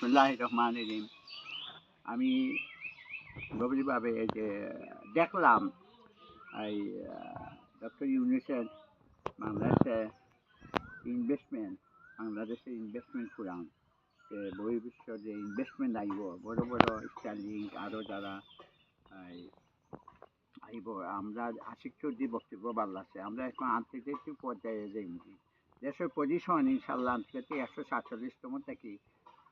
বিসমুল্লাহ রহমান রহিম আমি গভীরভাবে যে দেখলাম এই ডক্টর ইউনিসের বাংলাদেশে ইনভেস্টমেন্ট বাংলাদেশে ইনভেস্টমেন্ট করাম বহির্বিশ্ব যে ইনভেস্টমেন্ট আইব, বড় বড় স্টার্লিং আরও যারা আইব, আমরা আশিক চৌধুরী বক্তব্য লাগছে আমরা এখন আন্তর্জাতিক পর্যায়ে যাইছি দেশের পজিশন ইনশাল্লাহ আন্তর্জাতিক একশো সাতচল্লিশতম থেকে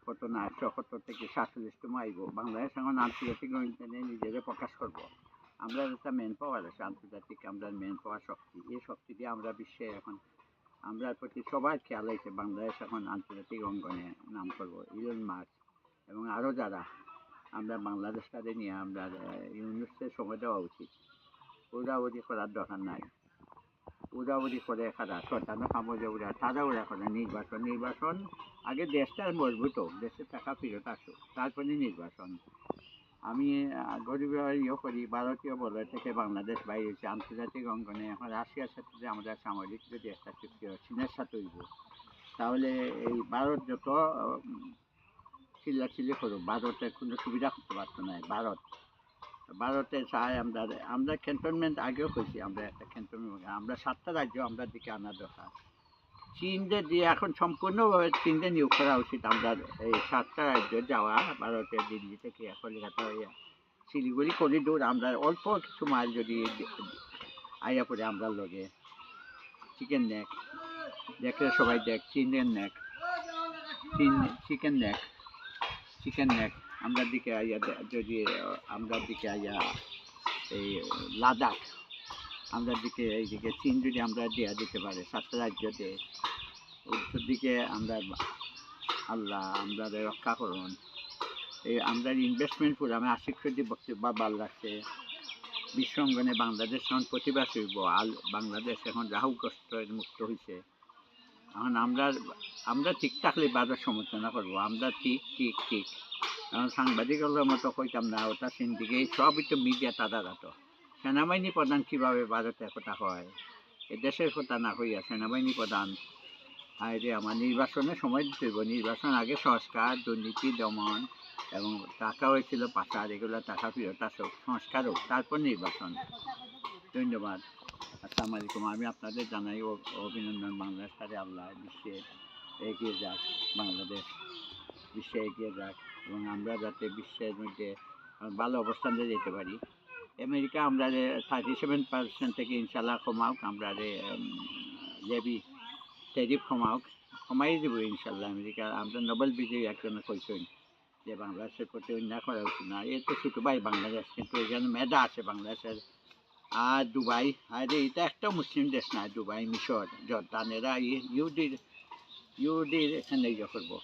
কত না একশো সত্তর থেকে সাতচল্লিশতম আইব। বাংলাদেশ এখন আন্তর্জাতিক অঙ্গনে নিজেদের প্রকাশ করব। আমরা একটা মেন পাওয়ার আছে, আন্তর্জাতিক আমরা মেন পাওয়ার শক্তি। এই শক্তি দিয়ে আমরা বিশ্বে এখন, আমরা প্রতি সবার খেয়াল আছে, বাংলাদেশ এখন আন্তর্জাতিক অঙ্গনে নাম করব ইলন মার্ক এবং আরও যারা, আমরা বাংলাদেশ তাদের নিয়ে আমরা ইউনিভার্সিটির সময় দেওয়া উচিত। ওরা উড়াউড়ি করার দরকার নাই। উড়াউড়ি করে খারা সন্তান কামড়ে উড়া তারা উড়া করে নির্বাচন নির্বাচন আগে দেশটা মজবুত হোক দেশের টাকা ফেরত আসুক, তারপরে নির্বাচন আমি গরিব ইয়ে করি, ভারতীয় বলয় থেকে বাংলাদেশ বাইরে হয়েছে, আন্তর্জাতিক অঙ্গনে, এখন রাশিয়ার সাথে যে আমাদের সামরিক যদি একটা চুক্তি হয় চীনের সাথে হইব। তাহলে এই ভারত যত চিল্লাচিল্লি করুক, ভারতের কোনো সুবিধা করতে পারতো না ভারত। ভারতে চাই, আমরা আমরা ক্যান্টনমেন্ট আগেও কইছি, আমরা একটা ক্যান্টনমেন্ট আমরা সাতটা রাজ্য আমরা দিকে আনা দরকার। চীনদের দিয়ে এখন সম্পূর্ণভাবে চীনদের নিয়োগ করা উচিত, আমরা এই সাতটা রাজ্য, যাওয়া ভারতের দিল্লি থেকে কলিকাতা হইয়া শিলিগুড়ি করিডোর আমরা অল্প কিছু মাইল যদি আইয়া পড়ে আমরা লগে। চিকেন নেক দেখলে সবাই দেখ chicken neck chicken neck chicken neck আমরা দিকে আইয়া যদি আমরা দিকে আইয়া এই লাদাখ, আমরা দিকে এইদিকে চীন যদি আমরা দেওয়া দিতে পারে সাতটা রাজ্যতে উত্তর দিকে আমরা আল্লাহ, আমরা রক্ষা করুন। এই আমরা ইনভেস্টমেন্ট প্রোগ্রামে আশিক সত্যি বক্তব্য ভালো লাগছে বিশ্ব অঙ্গনে বাংলাদেশ এখন প্রতিবাদ হইব। আল বাংলাদেশ এখন রাহুগ্রস্ত মুক্ত হয়েছে এখন আমরা আমরা ঠিক থাকলে বাজার সমালোচনা করব। আমরা ঠিক ঠিক ঠিক। এখন সাংবাদিকদের মতো কইতাম না, ওটা সিন্দিকে সবই তো মিডিয়া তারা তো সেনাবাহিনী প্রধান কীভাবে ভারতের কথা হয়? এ দেশের কথা না হইয়া সেনাবাহিনী প্রধান আরে আমার নির্বাচনের সময় দিতে নির্বাচন আগে সংস্কার, দুর্নীতি, দমন, এবং টাকা হয়েছিল পাচার, এগুলো টাকা ফেরত আসুক, সংস্কার হোক, তারপর নির্বাচন। ধন্যবাদ। আসসালামু আলাইকুম আমি আপনাদের জানাই অভিনন্দন। বাংলাদেশ সাথে আল্লাহ বিশ্বে এগিয়ে যাক। বাংলাদেশ বিশ্বে এগিয়ে যাক এবং আমরা যাতে বিশ্বের মধ্যে ভালো অবস্থানে যেতে পারি। আমেরিকা আমরা থার্টি সেভেন পার্সেন্ট থেকে ইনশাল্লাহ কমাওক আমরা লেবি টেরিফ কমাওক কমাই দেব ইনশাল্লাহ আমেরিকা। আমরা নোবেল বিজয়ী একজনে কইছেন যে বাংলাদেশের প্রতি অন্যায় করা উচিত না। এই তো ছোটো ভাই বাংলাদেশ, কিন্তু এখানে মেধা আছে বাংলাদেশের। আর দুবাই, আরে এটা একটা মুসলিম দেশ না, দুবাই, মিশর, জর্দান, এরা ই- ইহুদির ইহুদির এখানে ইয়ে করব।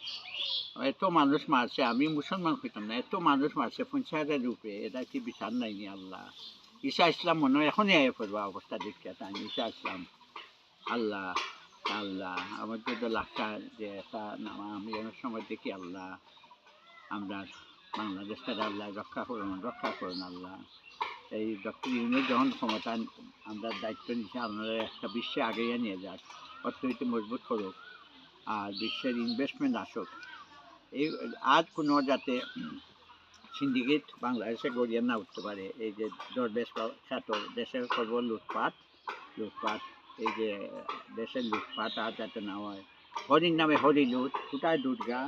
এত মানুষ মারছে, আমি মুসলমান হইতাম না, এত মানুষ মারছে, পঞ্চাশ হাজার রূপে এটা কি বিচার নাইনি আল্লাহ। ঈশা ইসলাম মনে হয় এখনই আয় পড়ব, অবস্থা দেখতে আমি ঈশা ইসলাম। আল্লাহ আল্লাহ, আমার যদি লাগতা যে এটা নামা, আমি অনেক সময় দেখি আল্লাহ। আমরা বাংলাদেশটা আল্লাহ, রক্ষা করুন রক্ষা করুন আল্লাহ। এই ডক্টর ইউনুস যখন ক্ষমতা আমরা দায়িত্ব নিচ্ছি আপনারা একটা বিশ্বে আগেই নিয়ে যাক। অর্থনীতি মজবুত করুক আর বিশ্বের ইনভেস্টমেন্ট আসুক। এই আজ কোনো যাতে সিন্ডিকেট বাংলাদেশে গড়িয়ে না উঠতে পারে, এই যে দরবেশ খ্যাত দেশের সর্ব লুটপাট লুটপাট, এই যে দেশের লুটপাট আর যাতে না হয়। হরির নামে হরি লুট কোথায় দুর্গা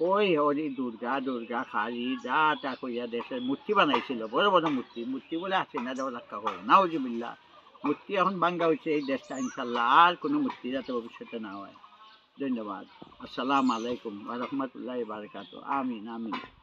ওই হরি দুর্গা দুর্গা খালি যা তা কইয়া দেশের মূর্তি বানাইছিল। বড় বড় মূর্তি মূর্তি বলে আছে না দেওয়া রক্ষা করো। নাউজিবিল্লা মূর্তি এখন বাঙ্গা হয়েছে এই দেশটা ইনশাল্লাহ আর কোনো মূর্তি যাতে ভবিষ্যতে না হয়। ধন্যবাদ। আসসালামু আলাইকুম রহমতুল্লাহ বারকাত আমিন আমিন।